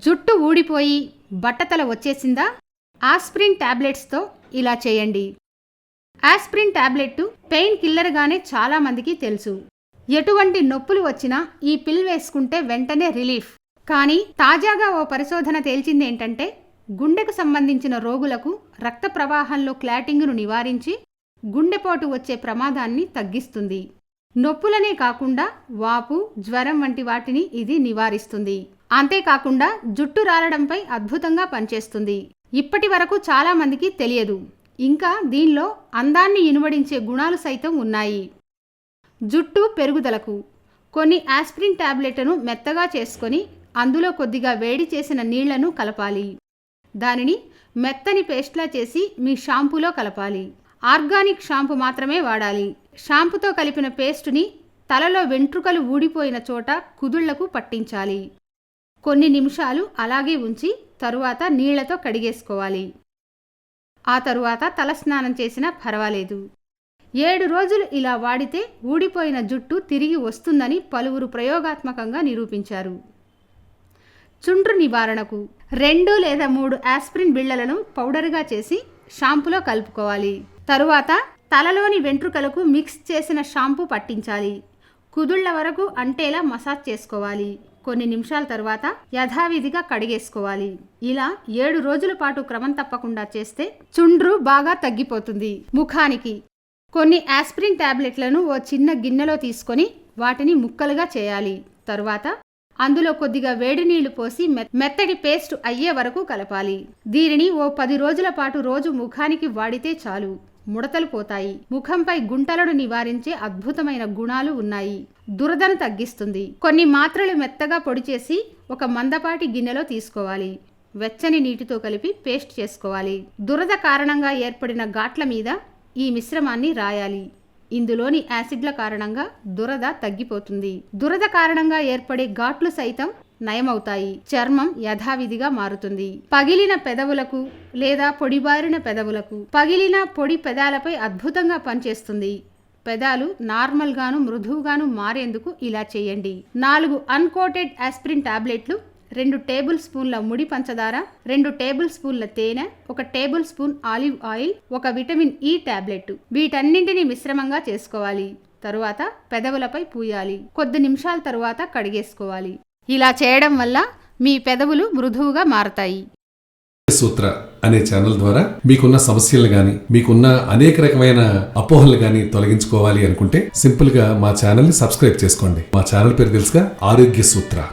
జుట్టు ఊడిపోయి బట్టతల వచ్చేసిందా? ఆస్ప్రిన్ టాబ్లెట్స్తో ఇలా చేయండి. ఆస్ప్రిన్ టాబ్లెట్ పెయిన్ కిల్లర్గానే చాలామందికి తెలుసు. ఎటువంటి నొప్పులు వచ్చినా ఈ పిల్ వేసుకుంటే వెంటనే రిలీఫ్. కానీ తాజాగా ఓ పరిశోధన తేల్చింది ఏంటంటే గుండెకు సంబంధించిన రోగులకు రక్త ప్రవాహంలో క్లాటింగ్ను నివారించి గుండెపోటు వచ్చే ప్రమాదాన్ని తగ్గిస్తుంది. నొప్పులనే కాకుండా వాపు జ్వరం వంటి వాటిని ఇది నివారిస్తుంది. అంతేకాకుండా జుట్టు రాలడంపై అద్భుతంగా పనిచేస్తుంది. ఇప్పటి వరకు చాలామందికి తెలియదు. ఇంకా దీనిలో అందాన్ని ఇనువడించే గుణాలు సైతం ఉన్నాయి. జుట్టు పెరుగుదలకు. కొన్ని ఆస్ప్రిన్ ట్యాబ్లెట్ను మెత్తగా చేసుకొని అందులో కొద్దిగా వేడి చేసిన నీళ్ళను కలపాలి. దానిని మెత్తని పేస్ట్లా చేసి మీ షాంపూలో కలపాలి. ఆర్గానిక్ షాంపూ మాత్రమే వాడాలి. షాంపుతో కలిపిన పేస్టుని తలలో వెంట్రుకలు ఊడిపోయిన చోట కుదుళ్ళకు పట్టించాలి. కొన్ని నిమిషాలు అలాగే ఉంచి తరువాత నీళ్ళతో కడిగేసుకోవాలి. ఆ తరువాత తలస్నానం చేసినా పర్వాలేదు. ఏడు రోజులు ఇలా వాడితే ఊడిపోయిన జుట్టు తిరిగి వస్తుందని పలువురు ప్రయోగాత్మకంగా నిరూపించారు. చుండ్రు నివారణకు రెండు లేదా మూడు ఆస్ప్రిన్ బిళ్ళలను పౌడర్గా చేసి షాంపులో కలుపుకోవాలి. తరువాత తలలోని వెంట్రుకలకు మిక్స్ చేసిన షాంపూ పట్టించాలి. కుదుళ్ళ వరకు అంటేలా మసాజ్ చేసుకోవాలి. కొన్ని నిమిషాల తర్వాత యథావిధిగా కడిగేసుకోవాలి. ఇలా ఏడు రోజుల పాటు క్రమం తప్పకుండా చేస్తే చుండ్రు బాగా తగ్గిపోతుంది ముఖానికి. కొన్ని ఆస్ప్రిన్ టాబ్లెట్లను ఓ చిన్న గిన్నెలో తీసుకొని వాటిని ముక్కలుగా చేయాలి. తరువాత అందులో కొద్దిగా వేడి నీళ్ళు పోసి మె- మెత్తటి పేస్ట్ అయ్యే వరకు కలపాలి. దీనిని ఓ పది రోజుల పాటు రోజు ముఖానికి వాడితే చాలు. ముడతలు పోతాయి. ముఖంపై గుంటలను నివారించే అద్భుతమైన గుణాలు ఉన్నాయి. దురదను తగ్గిస్తుంది. కొన్ని మాత్రలు మెత్తగా పొడి చేసి ఒక మందపాటి గిన్నెలో తీసుకోవాలి. వెచ్చని నీటితో కలిపి పేస్ట్ చేసుకోవాలి. దురద కారణంగా ఏర్పడిన ఘాట్ల మీద ఈ మిశ్రమాన్ని రాయాలి. ఇందులోని యాసిడ్ల కారణంగా దురద తగ్గిపోతుంది. దురద కారణంగా ఏర్పడే ఘాట్లు సైతం నయమవుతాయి. చర్మం యథావిధిగా మారుతుంది. పగిలిన పెదవులకు లేదా పొడిబారిన పెదవులకు పగిలిన పొడి పెదాలపై అద్భుతంగా పనిచేస్తుంది. పెదాలు నార్మల్గాను మృదువుగాను మారేందుకు ఇలా చేయండి. నాలుగు అన్కోటెడ్ ఆస్ప్రిన్ టాబ్లెట్లు రెండు టేబుల్ స్పూన్ల ముడి పంచదార రెండు టేబుల్ స్పూన్ల తేనె ఒక టేబుల్ స్పూన్ ఆలివ్ ఆయిల్ ఒక విటమిన్ ఈ టాబ్లెట్. వీటన్నింటిని మిశ్రమంగా చేసుకోవాలి. తరువాత పెదవులపై పూయాలి. కొద్ది నిమిషాల తరువాత కడిగేసుకోవాలి. ఇలా చేయడం వల్ల మీ పెదవులు మృదువుగా మారతాయి. సూత్ర అనే ఛానల్ ద్వారా మీకున్న సమస్యలు గాని మీకున్న అనేక రకమైన అపోహలు గాని తొలగించుకోవాలి అనుకుంటే సింపుల్గా మా ఛానల్ని సబ్స్క్రైబ్ చేసుకోండి. మా ఛానల్ పేరు తెలుసుగా ఆరోగ్య సూత్ర.